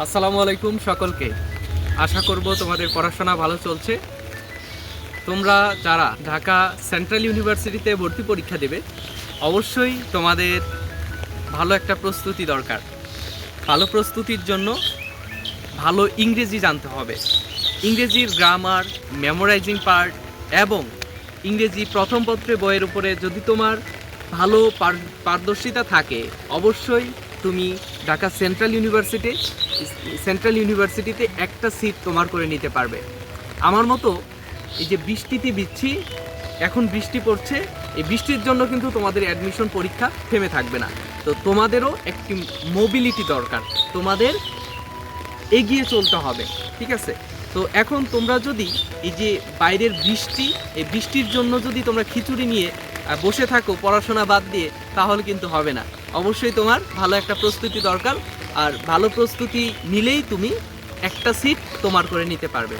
আসসালামু আলাইকুম সকলকে। আশা করব তোমাদের পড়াশোনা ভালো চলছে। তোমরা যারা ঢাকা সেন্ট্রাল ইউনিভার্সিটিতে ভর্তি পরীক্ষা দেবে, অবশ্যই তোমাদের ভালো একটা প্রস্তুতি দরকার। ভালো প্রস্তুতির জন্য ভালো ইংরেজি জানতে হবে। ইংরেজির গ্রামার মেমোরাইজিং পার্ট এবং ইংরেজি প্রথম পত্রে বইয়ের উপরে যদি তোমার ভালো পার- পারদর্শিতা থাকে, অবশ্যই তুমি ঢাকা সেন্ট্রাল ইউনিভার্সিটি, সেন্ট্রাল ইউনিভার্সিটিতে একটা সিট তোমার করে নিতে পারবে। আমার মতো এই যে বৃষ্টিতে বিচ্ছি, এখন বৃষ্টি পড়ছে, এই বৃষ্টির জন্য কিন্তু তোমাদের অ্যাডমিশন পরীক্ষা থেমে থাকবে না। তো তোমাদেরও একটি মোবিলিটি দরকার, তোমাদের এগিয়ে চলতে হবে, ঠিক আছে? তো এখন তোমরা যদি এই যে বাইরের বৃষ্টি, এই বৃষ্টির জন্য যদি তোমরা খিচুড়ি নিয়ে বসে থাকো, পড়াশোনা বাদ দিয়ে, তাহলে কিন্তু হবে না। অবশ্যই তোমার ভালো একটা প্রস্তুতি দরকার। আর ভালো প্রস্তুতি নিলেই তুমি একটা সিট তোমার করে নিতে পারবে।